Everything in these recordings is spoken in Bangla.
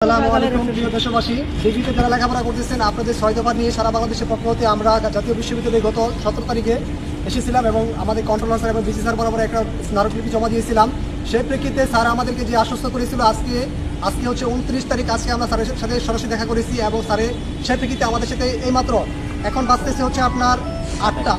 আসসালামু আলাইকুম প্রিয় দেশবাসী। ডিগ্রিতে যারা লেখাপড়া করতেছেন আপনাদের ছয় দফা নিয়ে সারা বাংলাদেশের পক্ষ হতে আমরা জাতীয় বিশ্ববিদ্যালয়ে গত সতেরো তারিখে এসেছিলাম এবং আমাদের কন্ট্রোলার স্যার এবং বিসি স্যার বরাবর একটা স্মারকলিপি জমা দিয়েছিলাম। সেই প্রেক্ষিতে স্যার আমাদেরকে যে আশ্বস্ত করেছিল আজকে আজকে হচ্ছে উনত্রিশ তারিখ আজকে আমরা স্যারের সাথে সরাসরি দেখা করেছি এবং স্যারের সেই প্রেক্ষিতে আমাদের সাথে এইমাত্র এখন বাঁচতেছে হচ্ছে আপনার আটটা।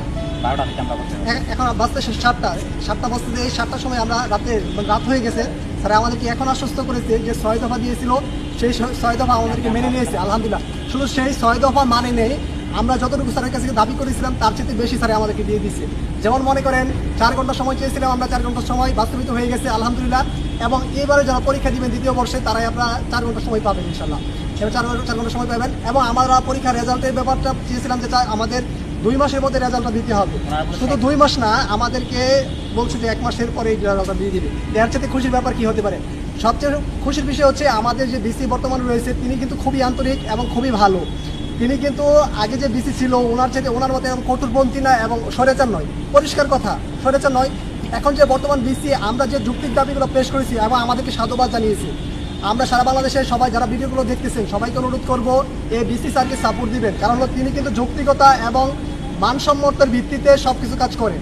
এখন বাজতেছে সাতটা। সাতটা এই সাতটার সময় আমরা রাতে রাত হয়ে গেছে। স্যার আমাদেরকে এখন আশ্বস্ত করেছে যে ছয় দফা দিয়েছিল সেই ছয় দফা আমাদেরকে মেনে নিয়েছে, আলহামদুলিল্লাহ। শুধু সেই ছয় দফা মানে নেই, আমরা যতটুকু স্যারের কাছে দাবি করেছিলাম, তার চেয়ে বেশি স্যারে আমাদেরকে দিয়ে দিচ্ছে যেমন মনে করেন, চার ঘণ্টা সময় চেয়েছিলাম, আমরা চার ঘণ্টার সময় বাস্তবিত হয়ে গেছে, আলহামদুলিল্লাহ। এবং এবারে যারা পরীক্ষা দিবেন দ্বিতীয় বর্ষে, তারাই আপনারা চার ঘণ্টা সময় পাবেন ইনশাল্লাহ চার ঘণ্টা চার ঘণ্টা সময় পাবেন। এবং আমরা পরীক্ষার রেজাল্টের ব্যাপারটা চেয়েছিলাম যে আমাদের দুই মাসের মধ্যে রেজাল্টটা দিতে হবে। শুধু দুই মাস না, আমাদেরকে বলছে যে এক মাসের পরে এই রেজাল্টটা দিয়ে দিবে। এর সাথে খুশির ব্যাপার কি হতে পারে? সবচেয়ে খুশির বিষয় হচ্ছে, আমাদের যে বিসি বর্তমানে রয়েছে, তিনি কিন্তু খুবই আন্তরিক এবং খুবই ভালো। তিনি কিন্তু আগে যে বিসি ছিল, ওনার চাইতে, ওনার মতো এরকম কঠোরপন্থী না এবং স্বরেচার নয়। পরিষ্কার কথা, স্বরেচার নয়। এখন যে বর্তমান বিসি আমরা যে যুক্তির দাবিগুলো পেশ করেছি এবং আমাদেরকে সাধুবাদ জানিয়েছি, আমরা সারা বাংলাদেশের সবাই যারা ভিডিওগুলো দেখতেছেন, সবাইকে অনুরোধ করব, এই বিসি স্যারকে সাপোর্ট দিবেন। কারণ হলো, তিনি কিন্তু যৌক্তিকতা এবং মানসম্মতের ভিত্তিতে সব কিছু কাজ করে।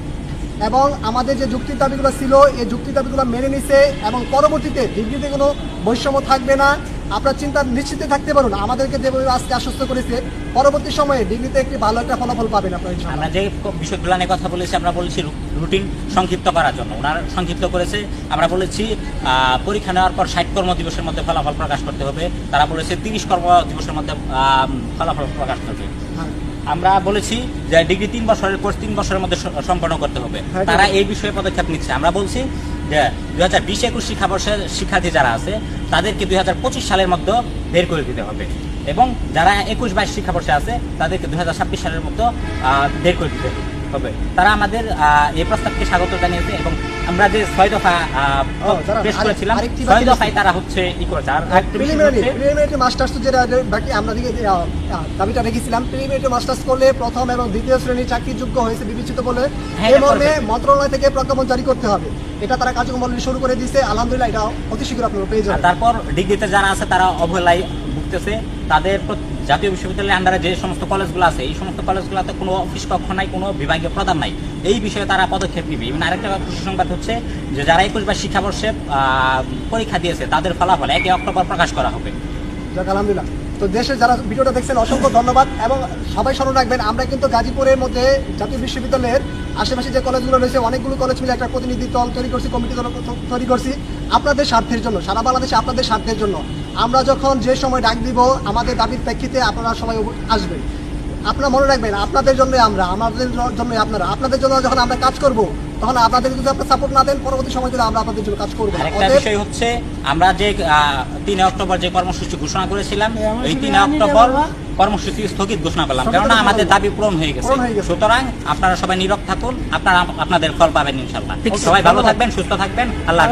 এবং আমাদের যে যুক্তির দাবিগুলো ছিল, এই যুক্তি দাবিগুলো মেনে নিছে এবং পরবর্তীতে ডিগ্রিতে কোনো বৈষম্য থাকবে না। আপনার চিন্তা নিশ্চিতে থাকতে পারুন, আমাদেরকে যেভাবে আজকে আশ্বস্ত করেছে, পরবর্তী সময়ে ডিগ্রিতে একটি ভালো একটা ফলাফল পাবেন আপনার আমরা যে বিষয়গুলো নিয়ে কথা বলেছি, আমরা বলেছি রুটিন সংক্ষিপ্ত করার জন্য। ওনারা সংক্ষিপ্ত করেছে, আমরা বলেছি পরীক্ষা নেওয়ার পর ষাট কর্ম দিবসের মধ্যে ফলাফল প্রকাশ করতে হবে। তারা বলেছে তিরিশ কর্ম দিবসের মধ্যে ফলাফল প্রকাশ করবে। আমরা বলেছি যে ডিগ্রি তিন বছরের কোর্স তিন বছরের মধ্যে সম্পন্ন করতে হবে। হ্যাঁ, তারা এই বিষয়ে পদক্ষেপ নিচ্ছে। আমরা বলছি যে দুই হাজার বিশ একুশ শিক্ষাবর্ষের শিক্ষার্থী যারা আছে তাদেরকে দুই হাজার পঁচিশ সালের মধ্যে বের করে দিতে হবে। এবং যারা একুশ বাইশ শিক্ষাবর্ষে আছে তাদেরকে দুই হাজার ছাব্বিশ সালের মধ্যে আহ, বের করে দিতে হবে। তারা আমাদের এই প্রস্তাবকে স্বাগত জানিয়েছে এবং আমরা যে ছয় দফা পেশ করেছিলাম ছয় দফায় তারা হচ্ছে ই করেছে। আর প্রিলিমিনারি মাস্টার্স যেটা বাকি আমরা দিকে দাবিটা রেখেছিলাম। প্রিলিমিনারি মাস্টার্স করলে প্রথম এবং দ্বিতীয় শ্রেণির চাকরিযোগ্য হয়েছে বিবেচিত বলে হ্যাঁ, মর্মে মন্ত্রণালয় থেকে প্রজ্ঞাপন জারি করতে হবে। এটা তারা কার্যক্রম অলরেডি শুরু করে দিয়েছে। আলহামদুলিল্লাহ এটা অতি শীঘ্র আপনারা পেয়ে যাবেন। তারপর ডিগ্রিতে যারা আছে তারা অবহেলায় ভুগতেছে। তাদের জাতীয় বিশ্ববিদ্যালয়ের আন্ডারে যে সমস্ত কলেজগুলো আছে, এই সমস্ত কলেজগুলোতে কোনো অফিস কক্ষ নাই, কোনো বিভাগীয় প্রধান নাই। এই বিষয়ে তারা পদক্ষেপ নিবে। এবং আরেকটা খুশি সংবাদ হচ্ছে যে, যারা একুশ বা শিক্ষাবর্ষে পরীক্ষা দিয়েছে, তাদের ফলাফল একে অক্টোবর প্রকাশ করা হবে। আলহামদুলিল্লাহ। তো দেশে যারা ভিডিওটা দেখছেন, অসংখ্য ধন্যবাদ এবং সবাই স্মরণ রাখবেন, আমরা কিন্তু গাজীপুরের মধ্যে জাতীয় বিশ্ববিদ্যালয়ের আশেপাশে যে কলেজগুলো রয়েছে, অনেকগুলো কলেজ মিলে একটা প্রতিনিধি দল তৈরি করছি, কমিটি দল তৈরি করছি। আপনাদের স্বার্থের জন্য, সারা বাংলাদেশে আপনাদের স্বার্থের জন্য। আমরা যখন যে সময় ডাক দিব আমাদের দাবির প্রেক্ষিতে আপনারা সবাই আসবেন। আপনারা মনে রাখবেন আপনাদের জন্য আমরা আমাদের জন্য আপনারা। আপনাদের জন্য যখন আমরা কাজ করব তখন আপনাদের যদি আপনার সাপোর্ট না দেন পরবর্তী সময় আমরা আপনাদের জন্য কাজ করব। বিষয় হচ্ছে আমরা যে তিন অক্টোবর যে কর্মসূচি ঘোষণা করেছিলাম এই তিন অক্টোবর কর্মসূচি স্থগিত ঘোষণা করলাম কেননা আমাদের দাবি পূরণ হয়ে গেছে। সুতরাং আপনারা সবাই নীরব থাকুন আপনারা আপনাদের ফল পাবেন ইনশাল্লাহ সবাই ভালো থাকবেন সুস্থ থাকবেন আল্লাহ।